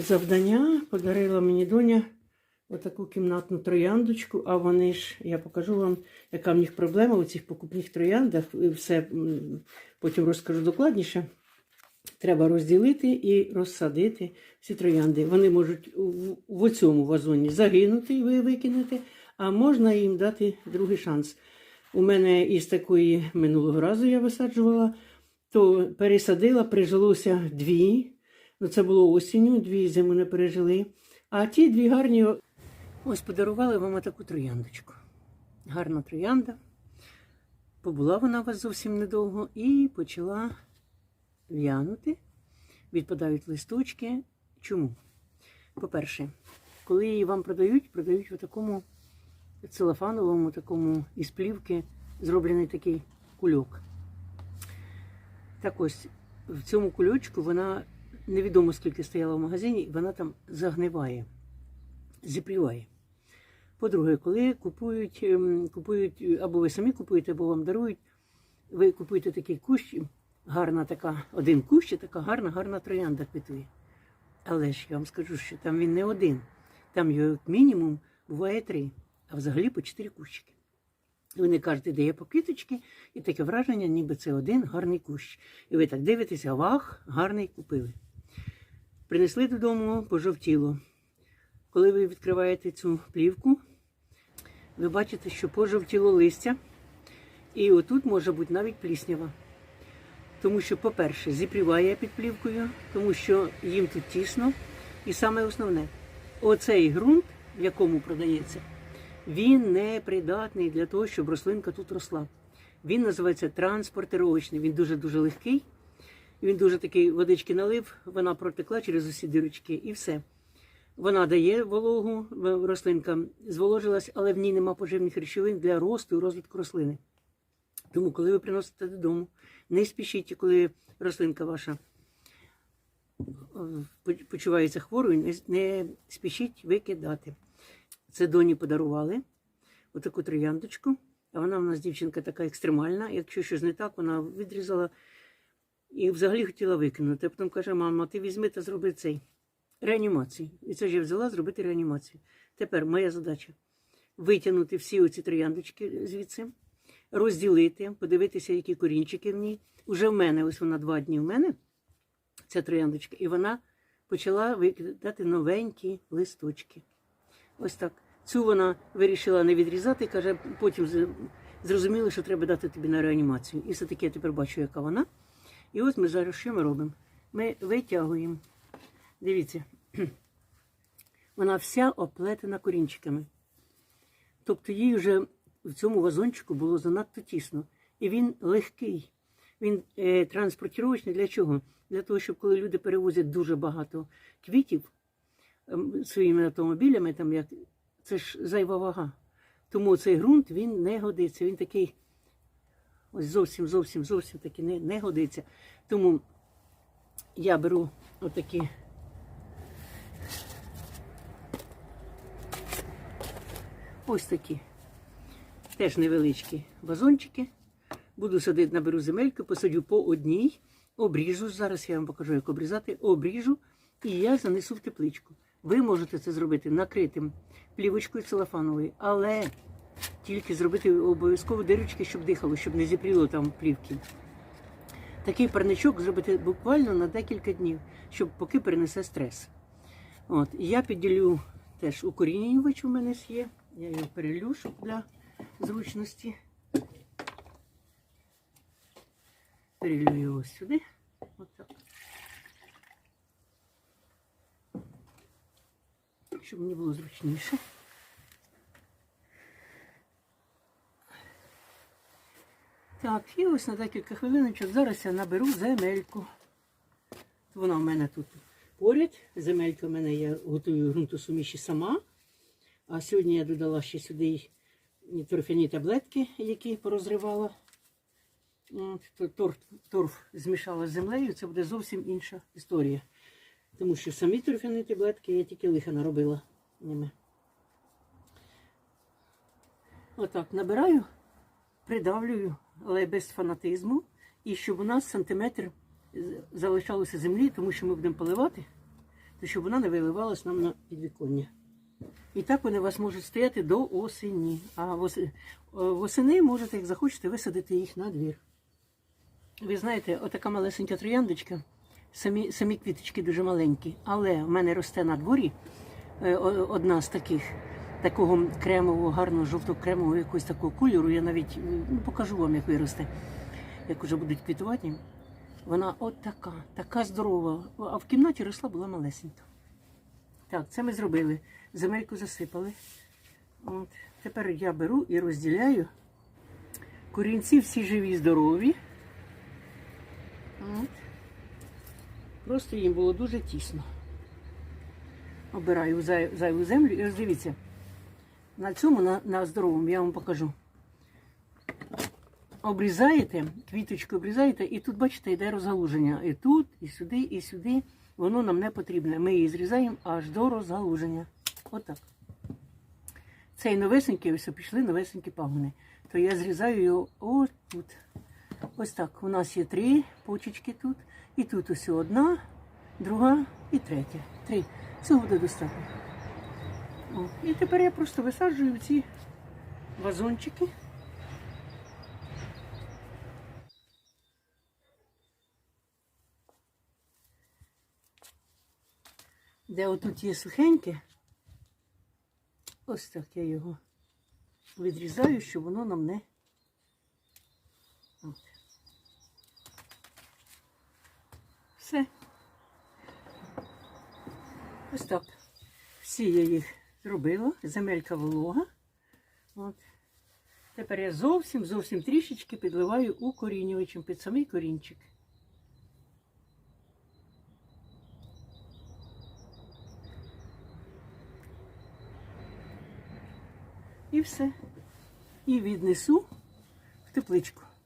завдання подарила мені доня отаку кімнатну трояндочку, а вони ж, я покажу вам, яка в них проблема у цих покупних трояндах. Все потім розкажу докладніше. Треба розділити і розсадити всі троянди. Вони можуть в цьому вазоні загинути і ви викинути, а можна їм дати другий шанс. У мене із такої минулого разу я висаджувала, то пересадила, прижилося дві. Ну, це було осінню, дві зими не пережили. А ті дві гарні. Ось подарували вам таку трояндочку. Гарна троянда. Побула вона у вас зовсім недовго і почала в'янути. Відпадають листочки. Чому? По-перше, коли її вам продають, продають в такому целофановому, такому із плівки зроблений такий кульок. Так ось в цьому кульочку вона невідомо скільки стояла в магазині, і вона там загниває, зіпріває. По-друге, коли купують, ем, купують, або ви самі купуєте, або вам дарують, ви купуєте такий кущ, гарна така, один кущ, і така гарна, гарна троянда квітує. Але ж я вам скажу, що там він не один. Там його мінімум буває три, а взагалі по чотири кущики. Вони кажуть, де є по квіточки, і таке враження, ніби це один гарний кущ. І ви так дивитеся, вах, гарний купили. Принесли додому, пожовтіло. Коли ви відкриваєте цю плівку, ви бачите, що пожовтіло листя, і отут може бути навіть пліснява. Тому що, по-перше, зіпріває під плівкою, тому що їм тут тісно. І саме основне, оцей ґрунт, в якому продається, він не придатний для того, щоб рослинка тут росла. Він називається транспортировочний, він дуже-дуже легкий. Він дуже такий водички налив, вона протекла через усі дірочки і все. Вона дає вологу, рослинка зволожилась, але в ній нема поживних речовин для росту і розвитку рослини. Тому, коли ви приносите додому, не спішіть, коли рослинка ваша е, почувається хворою, не, спішіть викидати. Це доні подарували отаку трояндочку. А вона в нас дівчинка така екстремальна. Якщо щось не так, вона відрізала і взагалі хотіла викинути. А потім каже, мама, ти візьми та зроби цей реанімацію. І це ж я взяла зробити реанімацію. Тепер моя задача витягнути всі оці трояндочки звідси, розділити, подивитися, які корінчики в ній. Уже в мене, ось вона два дні в мене, ця трояндочка, і вона почала викидати новенькі листочки. Ось так. Цю вона вирішила не відрізати, каже, потім з- зрозуміли, що треба дати тобі на реанімацію. І все-таки я тепер бачу, яка вона. І ось ми зараз що ми робимо? Ми витягуємо. Дивіться, вона вся оплетена корінчиками. Тобто їй вже в цьому вазончику було занадто тісно. І він легкий. Він е, транспортировочний для чого? Для того, щоб коли люди перевозять дуже багато квітів ем, своїми автомобілями, там як це ж зайва вага. Тому цей ґрунт він не годиться. Він такий ось зовсім, зовсім, зовсім таки не, не годиться. Тому я беру отакі. Ось такі. Теж невеличкі вазончики. Буду садити, наберу земельку, посадю по одній, обріжу. Зараз я вам покажу, як обрізати, обріжу і я занесу в тепличку. Ви можете це зробити накритим плівочкою целофановою, але тільки зробити обов'язково дирочки, щоб дихало, щоб не зіпріло там плівки. Такий парничок зробити буквально на декілька днів, щоб поки перенесе стрес. От, я підділю теж укорінювач у мене є. Я його перелю, щоб для зручності. Перелю його сюди. Отак. Щоб мені було зручніше. Так, і ось на декілька хвилиночок зараз я наберу земельку. Вона в мене тут поряд. Земелька в мене я готую ґрунтосуміші сама. А сьогодні я додала ще сюди торфяні таблетки, які порозривала. Торф, торф змішала з землею, це буде зовсім інша історія. Тому що самі торфяні таблетки я тільки лиха наробила ними. Отак набираю, придавлюю, але без фанатизму. І щоб у нас сантиметр залишалося землі, тому що ми будемо поливати. то щоб вона не виливалась нам на підвіконня. І так вони у вас можуть стояти до осені. А е, восени можете, як захочете, висадити їх на двір. Ви знаєте, отака малесенька трояндочка, самі, самі квіточки дуже маленькі, але в мене росте на дворі е, одна з таких, такого кремового, гарного, жовто-кремового якогось такого кольору. Я навіть е, ну, покажу вам, як виросте, як уже будуть квітувати. Вона от така, така здорова. А в кімнаті росла була малесенька. Так, це ми зробили. Земельку засипали. От. Тепер я беру і розділяю. Корінці всі живі, здорові. От. Просто їм було дуже тісно. Обираю зайву землю і ось дивіться. На цьому, на, на здоровому, я вам покажу. Обрізаєте, квіточку обрізаєте, і тут, бачите, йде розгалуження. І тут, і сюди, і сюди. Воно нам не потрібне. Ми її зрізаємо аж до розгалуження. Отак. Цей новесенький, ось пішли новесенькі пагони. То я зрізаю його ось тут. Ось так. У нас є три почечки тут. І тут ось одна, друга і третя. Три. Цього буде достатньо. О, І тепер я просто висаджую в ці вазончики. Де отут є сухеньке, ось так я його відрізаю, щоб воно нам не. От. Все. Ось так. Всі я їх зробила, земелька волога. От. Тепер я зовсім, зовсім трішечки підливаю укорінювачем під самий корінчик. І все. І віднесу в тепличку.